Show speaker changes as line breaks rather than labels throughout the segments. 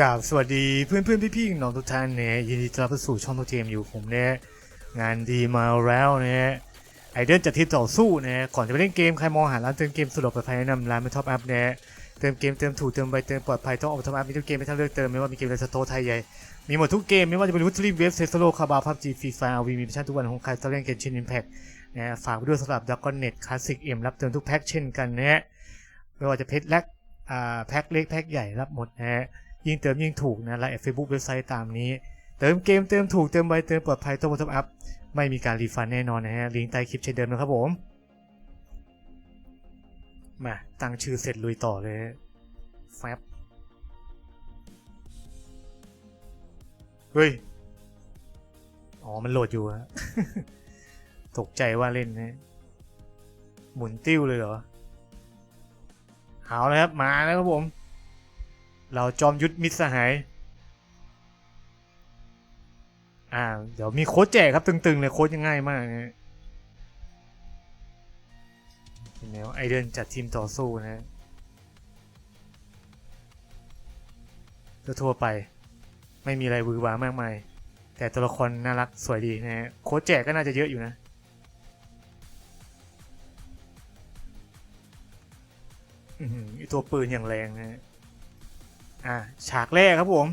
กราบสวัสดีเพื่อนเพื่อนพี่พี่ๆน้องทุกท่านเนี่ยยินดีต้อนรับสู่ช่องตัวเกมอยู่ผมเนี่ยงานดีมาแล้วเนี่ยไอเดนจะทิศต่อสู้เนี่ยก่อนจะไปเล่นเกมใครมองหาร้านเติมเกมสะดวกปลอดภัยแนะนำร้านไม่ท็อปอัพเนี่ยเติมเกมเติมถูกเติมไวเติมปลอดภัยต้องออกท็อปอัพมีทุกเกมไม่ทั้งเลือกเติมไม่ว่ามีเกมในสโตร์ไทยใหญ่มีหมดทุกเกมไม่ว่าจะเป็นวุฒิเว็บเซสโลคาบาพับจีฟีฟาวีมีมิชชั่นทุกวันของใครจะเล่นเกมชินอิมแพคนะฝากด้วยสำหรับดักกอนเน็ตคลาสสิกเอ็มรับเติมทุกแพ็คเช่นกันนะไม่ว่าจะเพชรเล็กอ่าแพ็คเล็กแพ็คใหญ่รับหมดนะฮะ ยิ่งเติมยิ่งถูกนะไลน์เฟซบุ๊กเว็บไซต์ตามนี้ เติมเกมเติมถูกเติมไวเติมปลอดภัยตัวบนท็อปอัพไม่มีการรีฟันแน่นอนนะฮะลิงก์ใต้คลิปเช่นเดิมนะครับผมมาตั้งชื่อเสร็จลุยต่อเลยแฟบเฮ้ย อ๋อ มันโหลดอยู่ฮะตกใจว่าเล่นนะหมุนติ้วเลยเหรอ เอาแล้วครับ มาแล้วครับผม เราจอมยุทธมิตรสหาย อ่า เดี๋ยวมีโค้ดแจกครับตึงๆเลยโค้ดยังง่ายมากนะเป็นแนวไอเดนจัดทีมต่อสู้นะฮะทั่วไปไม่มีอะไรวือวามากมาย แต่ตัวละครน่ารักสวยดีนะฮะโค้ดแจกก็น่าจะเยอะอยู่นะอือหือไอตัวปืนอย่างแรงนะ อ่าฉากแรกครับผม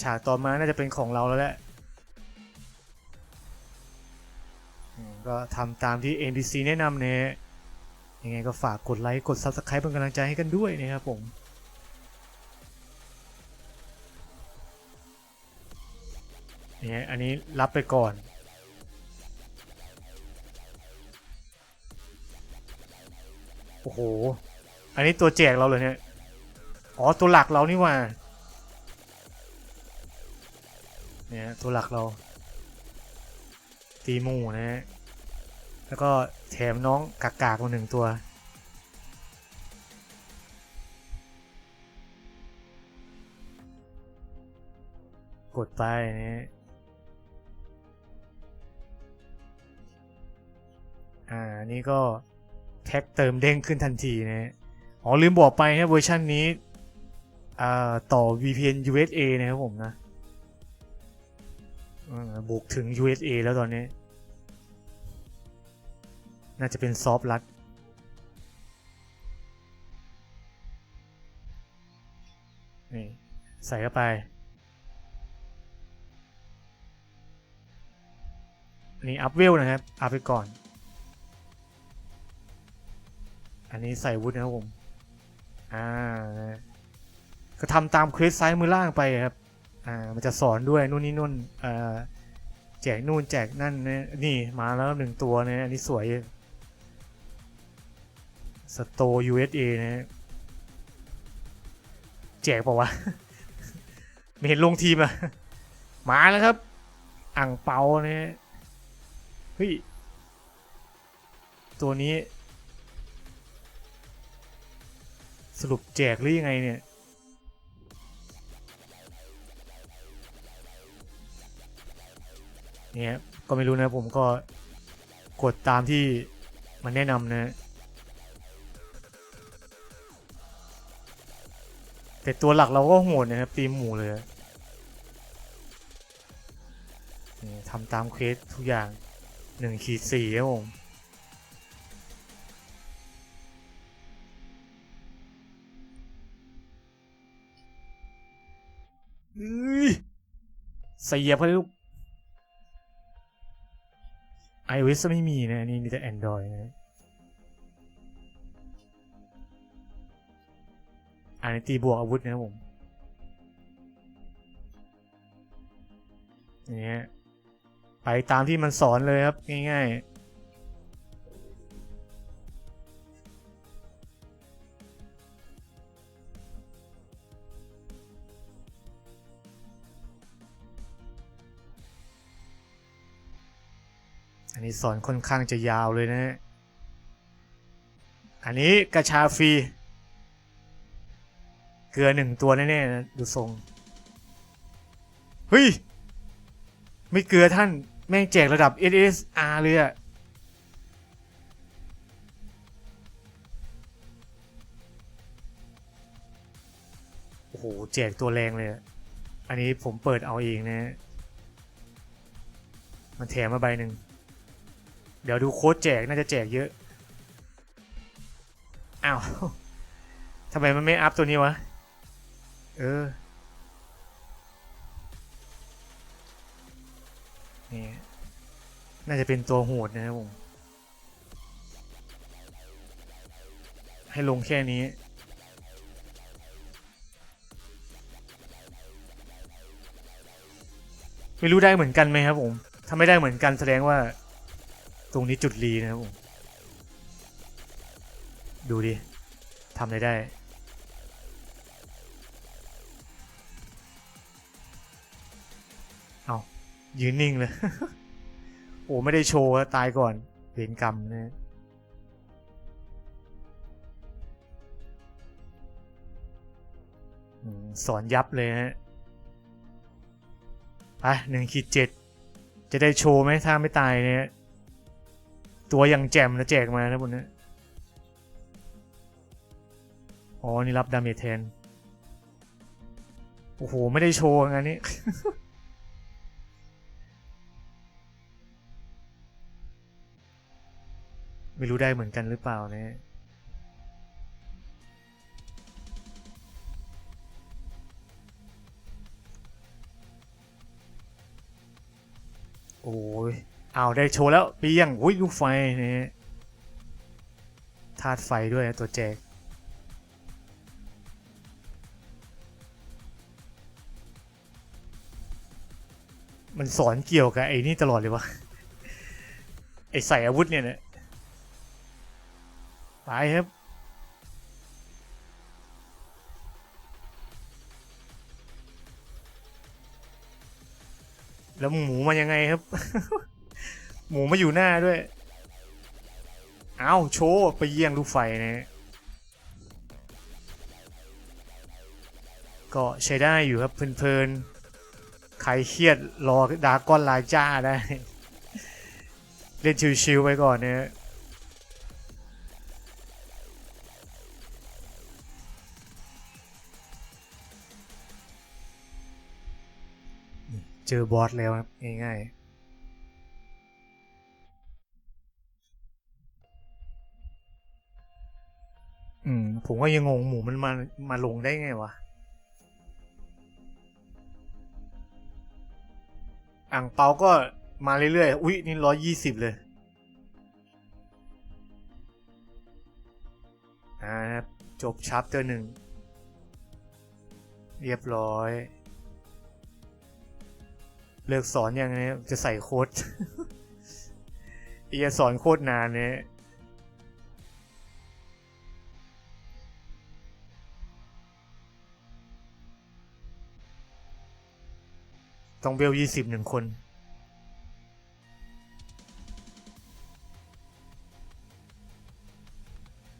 ฉากต่อมาน่าจะเป็นของเราแล้วแหละก็ทำตามที่ NPC แนะนำเนี่ยยังไงก็ฝากกดไลค์ กด Subscribe เป็นกำลังใจให้กันด้วยนะครับผม เนี่ยอันนี้รับไปก่อน โอ้โห อันนี้ตัวแจกเราเลยเนี่ย อ๋อ ตัวหลักเรานี่ว่า เนี่ยตัวหลักเรา ตีหมูนะฮะ แล้วก็แถมน้องกากๆมาหนึ่งตัว กดไปนะฮะอ่า นี่ก็แท็กเติมเด้งขึ้นทันทีนะฮะ อ๋อ ลืมบอกไปนะเวอร์ชันนี้ ต่อ VPN USA นะครับผมนะบุกถึง USA แล้วตอนนี้ น่าจะเป็นซอฟต์ลัดนี่ใส่เข้าไป อันนี้อัพเวลนะครับ อัพไปก่อน อันนี้ใส่วุฒินะครับผม อ่า ก็ทำตามเควสซ้ายมือล่างไปครับ อ่า มันจะสอนด้วยนู่นนี่นู่นอ่าแจกนู่นแจกนั่นนะนี่มาแล้วหนึ่งตัวนะอันนี้สวยสโต USA นะแจกป่าวะ ไม่เห็นลงทีมอะมาแล้วครับ อ่างเปาเนี่ยเฮ้ย ตัวนี้ สรุปแจกหรือยังไงเนี่ย เนี่ยก็ไม่รู้นะผมก็กดตามที่มันแนะนำนะแต่ตัวหลักเราก็โหดนะครับตีมหมูเลยทำตามเควสทุกอย่างหนึ่งขีดสี่ครับผมเอ้ยเสียบเขาเลยลูก iOS ไม่มีนะ นี่มีแต่ Android นะอันนี้ตีบวกอาวุธนะผมเนี่ยไปตามที่มันสอนเลยครับ ง่ายๆ อันนี้สอนค่อนข้างจะยาวเลยนะ อันนี้กระชาฟรี เกลือหนึ่งตัวแน่ๆนะดูทรง เฮ้ย ไม่เกลือท่านแม่งแจกระดับ SSR เลยอะโอ้โห แจกตัวแรงเลย อันนี้ผมเปิดเอาเองนะ มันแถมมาใบหนึ่ง เดี๋ยวดูโค้ดแจกน่าจะแจกเยอะ อ้าวทำไมมันไม่อัพตัวนี้วะ เออ นี่ น่าจะเป็นตัวโหดนะครับผม ให้ลงแค่นี้ไม่รู้ได้เหมือนกันไหมครับผม ถ้าไม่ได้เหมือนกันแสดงว่า ตรงนี้จุดรีนะครับผมดูดิทำอะไรได้ เอายืนนิ่งเลย โอ้ ไม่ได้โชว์อะตายก่อนเวรกรรมนะสอนยับเลยฮะไปหนึ่งขีดเจ็ดจะได้โชว์ไหมถ้าไม่ตายเนี่ย ตัวอย่างแจ่มนะแจกมานะบนนี้อ๋อ นี่รับดาเมจแทน โอ้โห ไม่ได้โชว์งานนี้ ไม่รู้ได้เหมือนกันหรือเปล่าเนี่ยโอ้ย เอาได้โชว์แล้วเปียงอุ้ยลูกไฟนี่ธาตุไฟด้วยนะตัวแจกมันสอนเกี่ยวกับไอ้นี่ตลอดเลยวะไอ้ใส่อาวุธเนี่ยนะไปครับ แล้วหมูมายังไงครับ หมูมาอยู่หน้าด้วย เอาโชว์ไปเยี่ยงลูกไฟนะก็ใช้ได้อยู่ครับเพลินๆใครเครียดรอดากอนลาจ้าได้ เล่นชิวๆไปก่อนเนี่ยเจอบอสแล้วครับง่ายๆ อืม ผมก็ยังงงหมูมันมามาลงได้ไงวะอ่างเปาก็มาเรื่อยๆ อุ๊ย นี่ร้อยยี่สิบเลย นะครับ จบชัปเตอร์หนึ่ง เรียบร้อย เลิกสอนยังไงจะใส่โค้ดอีจะสอนโคตรนานเนี่ย ต้องเบลยี่สิบหนึ่งคน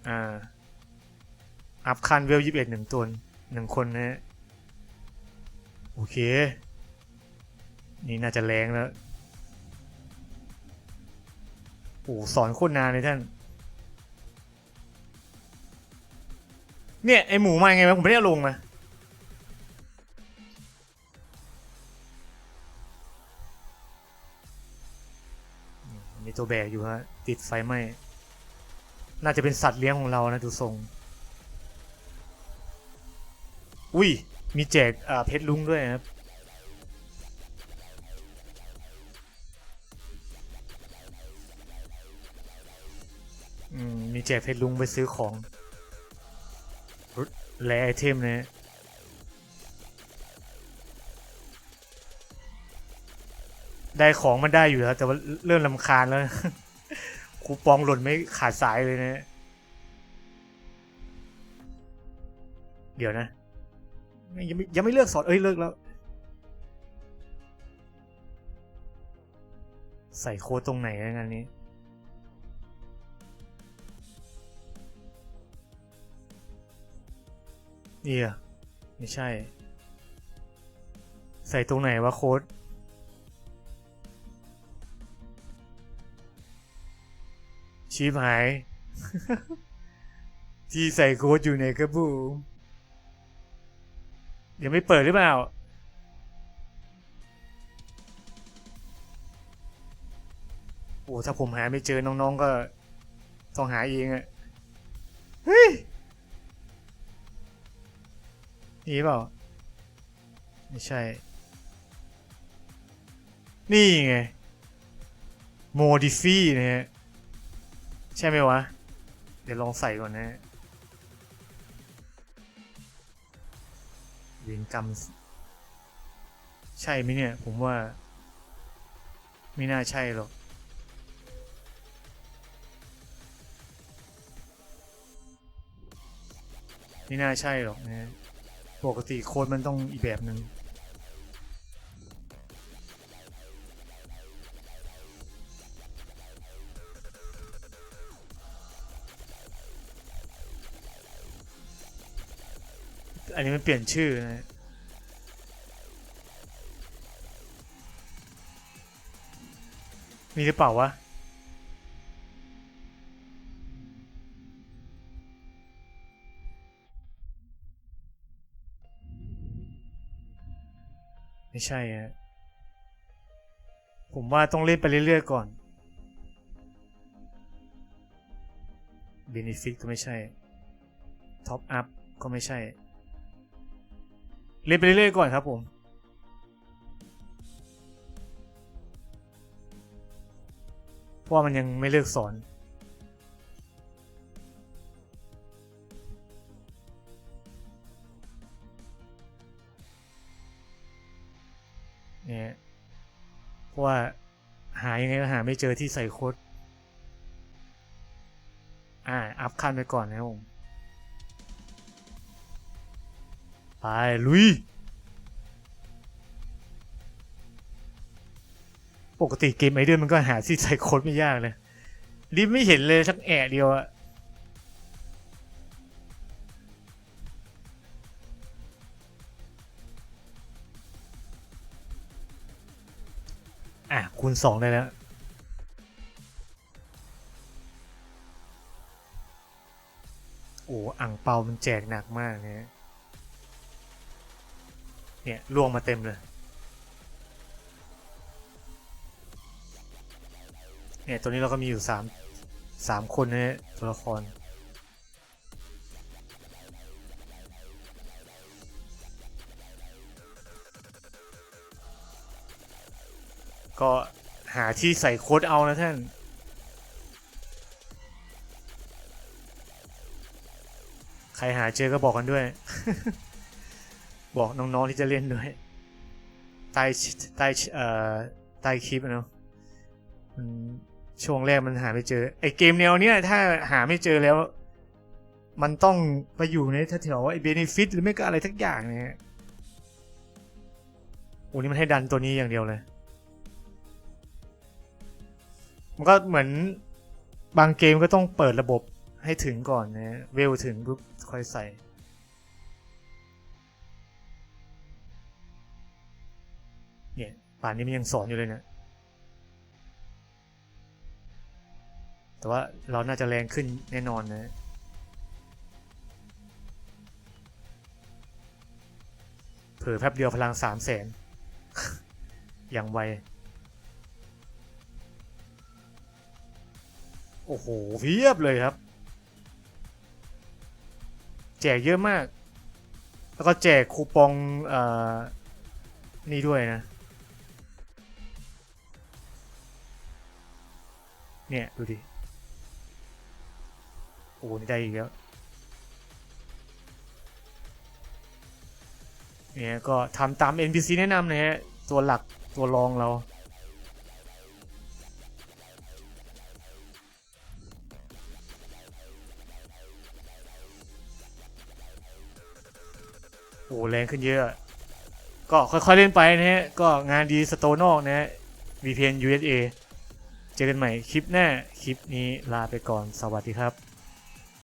อ่า อัพคันเวลยี่สิบเอ็ดหนึ่งตัวหนึ่งคนนะโอเค นี่น่าจะแรงแล้ว โอ้สอนโคตรนานเลยท่าน เนี่ย ไอหมูมาไงวะผมไม่ได้เอาลงมา ตัวแบกอยู่ฮะ ติดไฟไหม้น่าจะเป็นสัตว์เลี้ยงของเรานะดูทรง อุ้ย มีแจกเพชรลุงด้วยนะครับอืมมีแจกเพชรลุงไปซื้อของแลไอเทมนะ ได้ของมันได้อยู่แล้ว แต่ว่าเริ่มลำคาญแล้วคูปองหล่นไม่ขาดสายเลยนะเดี๋ยวนะ ยังไม่ยังไม่เลือกสอนเอ้ยเลิกแล้ว ใส่โค้ดตรงไหนนะงานนี้นี่อะไม่ใช่ ใส่ตรงไหนวะโค้ด ชีพหาย ที่ใส่โค้ดอยู่ในกระบูยังไม่เปิดหรือเปล่า โอ้ ถ้าผมหาไม่เจอน้องๆ ก็ต้องหาเองอะเฮ้ย นี่เปล่า ไม่ใช่ นี่ไง โมดิฟี่นะฮะ ใช่ไหมวะ เดี๋ยวลองใส่ก่อนนะเวียนกรรม ใช่ไหมเนี่ย ผมว่า ไม่น่าใช่หรอกไม่น่าใช่หรอกนะฮะปกติโค้ดมันต้องอีกแบบหนึ่ง อันนี้มันเปลี่ยนชื่อนะมีหรือเปล่าวะไม่ใช่ฮะผมว่าต้องเล่นไปเรื่อยๆก่อน b e n e f i t ก็ไม่ใช่ Top Up ก็ไม่ใช่ เล่นไปเรื่อยๆก่อนครับผมเพราะว่ามันยังไม่เลิกสอน เนี่ยเพราะว่าหายังไงก็หาไม่เจอที่ใส่โค้ดอ่า อัพขั้นไปก่อนนะครับผม ไป ลุย ปกติเกมไอเดอร์มันก็หาที่ใส่โค้ดไม่ยากเลยรีบไม่เห็นเลยสักแอะเดียวอะอะ คูณสองได้แล้วโอ้อ่างเปามันแจกหนักมากเนี่ย เนี่ยล่วงมาเต็มเลย เนี่ยตัวนี้เราก็มีอยู่สามสามคนนะฮะตัวละคร ก็หาที่ใส่โค้ดเอานะท่านใครหาเจอก็บอกกันด้วย บอกน้องๆที่จะเล่นด้วยใต้ใต้เอ่อใต้คลิปอะเนาะมันช่วงแรกมันหาไม่เจอ ไอเกมแนวเนี้ยถ้าหาไม่เจอแล้ว มันต้องไปอยู่ในแถวๆไอเบนฟิตหรือไม่ก็อะไรทักอย่างเนี่ยโอ้นี่มันให้ดันตัวนี้อย่างเดียวเลย มันก็เหมือนบางเกมก็ต้องเปิดระบบให้ถึงก่อนนะเวลถึงปุ๊บค่อยใส่ เนี่ยป่านนี้มันยังสอนอยู่เลยเนะี่ยแต่ว่าเราน่าจะแรงขึ้นแน่นอนนะเผื่อแป๊บเดียวพลังสามแสนอย่างไว โอ้โหเพียบเลยครับ แจกเยอะมาก แล้วก็แจกคูปองอนี่ด้วยนะ เนี่ย ดูดิ โอ้นี่ได้อีกแล้ว เนี่ยก็ทำตาม NPC แนะนำนะฮะ ตัวหลักตัวรองเราโอ้แรงขึ้นเยอะ ก็ค่อยๆเล่นไปนะฮะ ก็งานดีสโตนอกนะฮะ VPN USA เจอกันใหม่คลิปหน้า คลิปนี้ลาไปก่อน สวัสดีครับ